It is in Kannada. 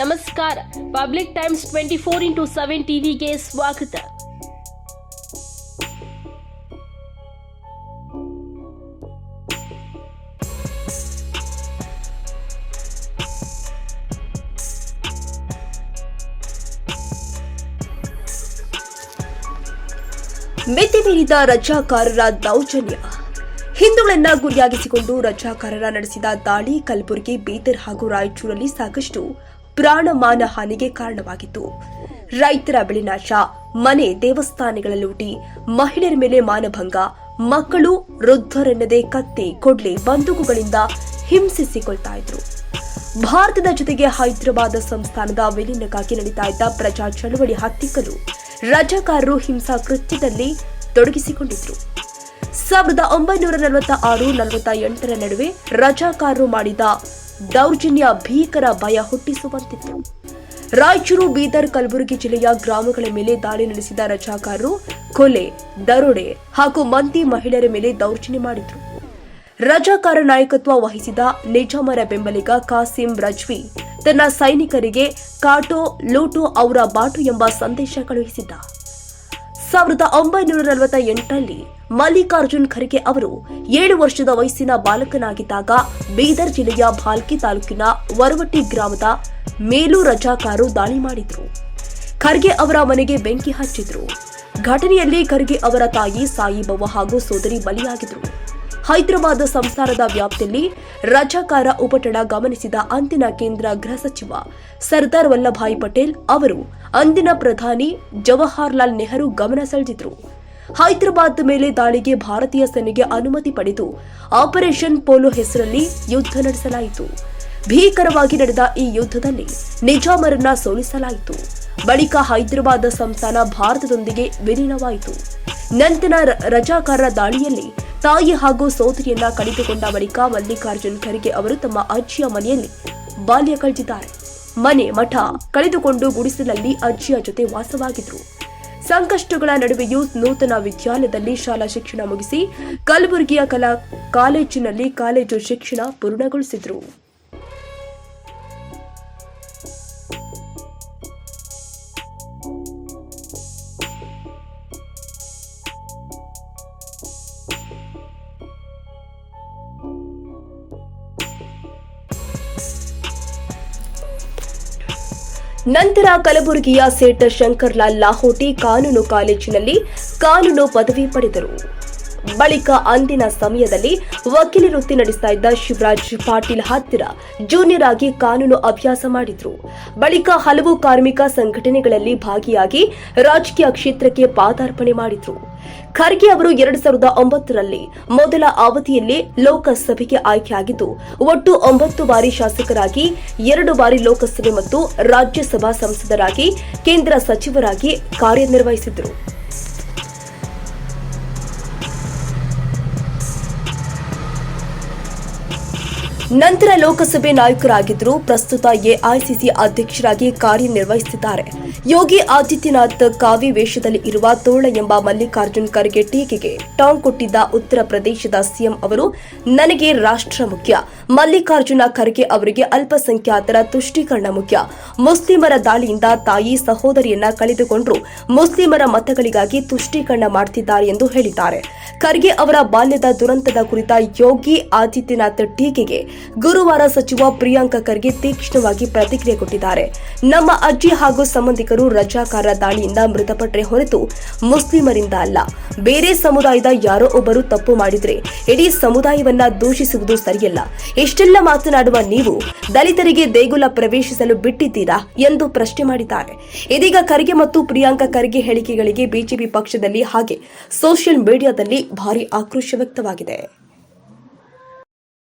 ನಮಸ್ಕಾರ. Public times twenty four into seven ಟಿವಿಗೆ ಸ್ವಾಗತ. ಮಿತಿ ಮೀರಿದ ರಜಾಕಾರರ ದೌರ್ಜನ್ಯ. ಹಿಂದೂಗಳನ್ನ ಗುರಿಯಾಗಿಸಿಕೊಂಡು ರಜಾಕಾರರ ನಡೆಸಿದ ದಾಳಿ ಕಲಬುರಗಿ, ಬೀದರ್ ಹಾಗೂ ರಾಯಚೂರಲ್ಲಿ ಸಾಕಷ್ಟು ಪ್ರಾಣಮಾನ ಹಾನಿಗೆ ಕಾರಣವಾಗಿತ್ತು. ರೈತರ ಬೆಳೆನಾಶ ಮನೆ ದೇವಸ್ಥಾನಗಳ ಲೂಟಿ, ಮಹಿಳೆಯರ ಮೇಲೆ ಮಾನಭಂಗ, ಮಕ್ಕಳು ವೃದ್ಧರೆನ್ನದೆ ಕತ್ತಿ, ಕೊಡ್ಲಿ, ಬಂದೂಕುಗಳಿಂದ ಹಿಂಸಿಸಿಕೊಳ್ತಾ ಇದ್ರು. ಭಾರತದ ಜೊತೆಗೆ ಹೈದರಾಬಾದ್ ಸಂಸ್ಥಾನದ ವಿಲೀನಕ್ಕಾಗಿ ನಡೀತಾ ಇದ್ದ ಪ್ರಜಾ ಚಳವಳಿ ಹತ್ತಿಕ್ಕಲು ರಜಾಕಾರರು ಹಿಂಸಾ ಕೃತ್ಯದಲ್ಲಿ ತೊಡಗಿಸಿಕೊಂಡಿದ್ರು. ಸಾವಿರದ ಒಂಬೈನೂರ ನಲವತ್ತ ಆರು ನಲವತ್ತ ಎಂಟರ ನಡುವೆ ರಜಾಕಾರರು ಮಾಡಿದ ದೌರ್ಜನ್ಯ, ಭೀಕರ ಭಯ ಹುಟ್ಟಿಸುವಂತಿತ್ತು. ರಾಯಚೂರು, ಬೀದರ್, ಕಲಬುರಗಿ ಜಿಲ್ಲೆಯ ಗ್ರಾಮಗಳ ಮೇಲೆ ದಾಳಿ ನಡೆಸಿದ ರಜಾಕಾರರು ಕೊಲೆ, ದರೋಡೆ ಹಾಗೂ ಮಂದಿ ಮಹಿಳೆಯರ ಮೇಲೆ ದೌರ್ಜನ್ಯ ಮಾಡಿದ್ರು. ರಜಾಕಾರ ನಾಯಕತ್ವ ವಹಿಸಿದ ನಿಜಾಮರ ಬೆಂಬಲಿಗ ಕಾಸಿಂ ರಜ್ವಿ ತನ್ನ ಸೈನಿಕರಿಗೆ ಕಾಟೋ ಲೂಟೋ ಅವರ ಬಾಟು ಎಂಬ ಸಂದೇಶ ಕಳುಹಿಸಿದ್ದ. ಸಾವಿರದ ಒಂಬೈನೂರ ನಲವತ್ತ ಎಂಟರಲ್ಲಿ ಮಲ್ಲಿಕಾರ್ಜುನ್ ಖರ್ಗೆ ಅವರು ಏಳು ವರ್ಷದ ವಯಸ್ಸಿನ ಬಾಲಕನಾಗಿದ್ದಾಗ ಬೀದರ್ ಜಿಲ್ಲೆಯ ಭಾಲ್ಕಿ ತಾಲೂಕಿನ ವರವಟ್ಟಿ ಗ್ರಾಮದ ಮೇಲು ರಜಾಕಾರು ದಾಳಿ ಮಾಡಿದ್ರು. ಖರ್ಗೆ ಅವರ ಮನೆಗೆ ಬೆಂಕಿ ಹಚ್ಚಿದ್ರು. ಘಟನೆಯಲ್ಲಿ ಖರ್ಗೆ ಅವರ ತಾಯಿ ಸಾಯಿಬವ್ವ ಹಾಗೂ ಸೋದರಿ ಬಲಿಯಾಗಿದ್ರು. ಹೈದರಾಬಾದ್ ಸಂಸಾರದ ವ್ಯಾಪ್ತಿಯಲ್ಲಿ ರಜಾಕಾರ ಉಪಟಳ ಗಮನಿಸಿದ ಅಂದಿನ ಕೇಂದ್ರ ಗೃಹ ಸಚಿವ ಸರ್ದಾರ್ ವಲ್ಲಭಾಯಿ ಪಟೇಲ್ ಅವರು ಅಂದಿನ ಪ್ರಧಾನಿ ಜವಾಹರ್ಲಾಲ್ ನೆಹರು ಗಮನ ಸೆಳೆದಿದ್ರು. ಹೈದರಾಬಾದ್ ಮೇಲೆ ದಾಳಿಗೆ ಭಾರತೀಯ ಸೇನೆಗೆ ಅನುಮತಿ ಪಡೆದು ಆಪರೇಷನ್ ಪೋಲೋ ಹೆಸರಲ್ಲಿ ಯುದ್ಧ ನಡೆಸಲಾಯಿತು. ಭೀಕರವಾಗಿ ನಡೆದ ಈ ಯುದ್ಧದಲ್ಲಿ ನಿಜಾಮರನ್ನ ಸೋಲಿಸಲಾಯಿತು. ಬಳಿಕ ಹೈದರಾಬಾದ್ ಸಂಸ್ಥಾನ ಭಾರತದೊಂದಿಗೆ ವಿಲೀನವಾಯಿತು. ನಂತರ ರ- ರಜಾಕಾರರ ದಾಳಿಯಲ್ಲಿ ತಾಯಿ ಹಾಗೂ ಸೋದರಿಯನ್ನ ಕಳೆದುಕೊಂಡ ಬಳಿಕ ಮಲ್ಲಿಕಾರ್ಜುನ್ ಖರ್ಗೆ ಅವರು ತಮ್ಮ ಅಜ್ಜಿಯ ಮನೆಯಲ್ಲಿ ಬಾಲ್ಯ ಕಳೆದಿದ್ದಾರೆ. ಮನೆ ಮಠ ಕಳೆದುಕೊಂಡು ಗುಡಿಸಲಲ್ಲಿ ಅಜ್ಜಿಯ ಜೊತೆ ವಾಸವಾಗಿದ್ರು ಸಂಕಷ್ಟಗಳ ನಡುವೆಯೂ ನೂತನ ವಿದ್ಯಾಲಯದಲ್ಲಿ ಶಾಲಾ ಶಿಕ್ಷಣ ಮುಗಿಸಿ ಕಲಬುರಗಿಯ ಕಲಾ ಕಾಲೇಜಿನಲ್ಲಿ ಕಾಲೇಜು ಶಿಕ್ಷಣ ಪೂರ್ಣಗೊಳಿಸಿದ್ರು. ನಂತರ ಕಲಬುರಗಿಯ ಸೇಠ ಶಂಕರ್ಲಾಲ್ ಲಾಹೋಟಿ ಕಾನೂನು ಕಾಲೇಜಿನಲ್ಲಿ ಕಾನೂನು ಪದವಿ ಪಡೆದರು. ಬಳಿಕ ಅಂದಿನ ಸಮಯದಲ್ಲಿ ವಕೀಲಿ ವೃತ್ತಿ ನಡೆಸ್ತಾ ಇದ್ದ ಶಿವರಾಜ್ ಪಾಟೀಲ್ ಹತ್ತಿರ ಜೂನಿಯರ್ ಆಗಿ ಕಾನೂನು ಅಭ್ಯಾಸ ಮಾಡಿದ್ರು. ಬಳಿಕ ಹಲವು ಕಾರ್ಮಿಕ ಸಂಘಟನೆಗಳಲ್ಲಿ ಭಾಗಿಯಾಗಿ ರಾಜಕೀಯ ಕ್ಷೇತ್ರಕ್ಕೆ ಪಾದಾರ್ಪಣೆ ಮಾಡಿದ್ರು. ಖರ್ಗೆ ಅವರು ಎರಡು ಸಾವಿರದ ಒಂಬತ್ತರಲ್ಲಿ ಮೊದಲ ಅವಧಿಯಲ್ಲಿ ಲೋಕಸಭೆಗೆ ಆಯ್ಕೆಯಾಗಿದ್ದು, ಒಟ್ಟು ಒಂಬತ್ತು ಬಾರಿ ಶಾಸಕರಾಗಿ, ಎರಡು ಬಾರಿ ಲೋಕಸಭೆ ಮತ್ತು ರಾಜ್ಯಸಭಾ ಸಂಸದರಾಗಿ, ಕೇಂದ್ರ ಸಚಿವರಾಗಿ ಕಾರ್ಯನಿರ್ವಹಿಸಿದ್ರು ನಂತರ ಲೋಕಸಭೆ ನಾಯಕರಾಗಿದ್ದರು ಪ್ರಸ್ತುತ ಎಐಸಿಸಿ ಅಧ್ಯಕ್ಷರಾಗಿ ಕಾರ್ಯನಿರ್ವಹಿಸುತ್ತಿದ್ದಾರೆ. ಯೋಗಿ ಆದಿತ್ಯನಾಥ್ ಕಾವಿ ವೇಷದಲ್ಲಿ ಇರುವ ತೋಳ ಎಂಬ ಮಲ್ಲಿಕಾರ್ಜುನ್ ಖರ್ಗೆ ಟೀಕೆಗೆ ಟಾಂಗ್ ಕೊಟ್ಟಿದ್ದ ಉತ್ತರ ಪ್ರದೇಶದ ಸಿಎಂ ಅವರು, ನನಗೆ ರಾಷ್ಟ್ರ ಮುಖ್ಯ. ಮಲ್ಲಿಕಾರ್ಜುನ ಖರ್ಗೆ ಅವರಿಗೆ ಅಲ್ಪಸಂಖ್ಯಾತರ ತುಷ್ಟೀಕರಣ ಮುಖ್ಯ. ಮುಸ್ಲಿಮರ ದಾಳಿಯಿಂದ ತಾಯಿ ಸಹೋದರಿಯನ್ನ ಕಳೆದುಕೊಂಡರು. ಮುಸ್ಲಿಮರ ಮತಗಳಿಗಾಗಿ ತುಷ್ಟೀಕರಣ ಮಾಡುತ್ತಿದ್ದಾರೆ ಎಂದು ಹೇಳಿದ್ದಾರೆ. ಖರ್ಗೆ ಅವರ ಬಾಲ್ಯದ ದುರಂತದ ಕುರಿತ ಯೋಗಿ ಆದಿತ್ಯನಾಥ್ ಟೀಕೆಗೆ ಗುರುವಾರ ಸಚಿವ ಪ್ರಿಯಾಂಕ ಖರ್ಗೆ ತೀಕ್ಷ್ಣವಾಗಿ ಪ್ರತಿಕ್ರಿಯೆ ಕೊಟ್ಟಿದ್ದಾರೆ. ನಮ್ಮ ಅಜ್ಜಿ ಹಾಗೂ ಸಂಬಂಧಿಕರು ರಜಾಕಾರ ದಾಳಿಯಿಂದ ಮೃತಪಟ್ಟರೆ ಹೊರತು ಮುಸ್ಲಿಮರಿಂದ ಅಲ್ಲ. ಬೇರೆ ಸಮುದಾಯದ ಯಾರೋ ಒಬ್ಬರು ತಪ್ಪು ಮಾಡಿದ್ರೆ ಇಡೀ ಸಮುದಾಯವನ್ನ ದೂಷಿಸುವುದು ಸರಿಯಲ್ಲ. ಇಷ್ಟೆಲ್ಲ ಮಾತನಾಡುವ ನೀವು ದಲಿತರಿಗೆ ದೇಗುಲ ಪ್ರವೇಶಿಸಲು ಬಿಟ್ಟಿದ್ದೀರಾ ಎಂದು ಪ್ರಶ್ನೆ ಮಾಡಿದ್ದಾರೆ. ಇದೀಗ ಖರ್ಗೆ ಮತ್ತು ಪ್ರಿಯಾಂಕ ಖರ್ಗೆ ಹೇಳಿಕೆಗಳಿಗೆ ಬಿಜೆಪಿ ಪಕ್ಷದಲ್ಲಿ ಹಾಗೆ ಸೋಷಿಯಲ್ ಮೀಡಿಯಾದಲ್ಲಿ ಭಾರಿ ಆಕ್ರೋಶ ವ್ಯಕ್ತವಾಗಿದೆ.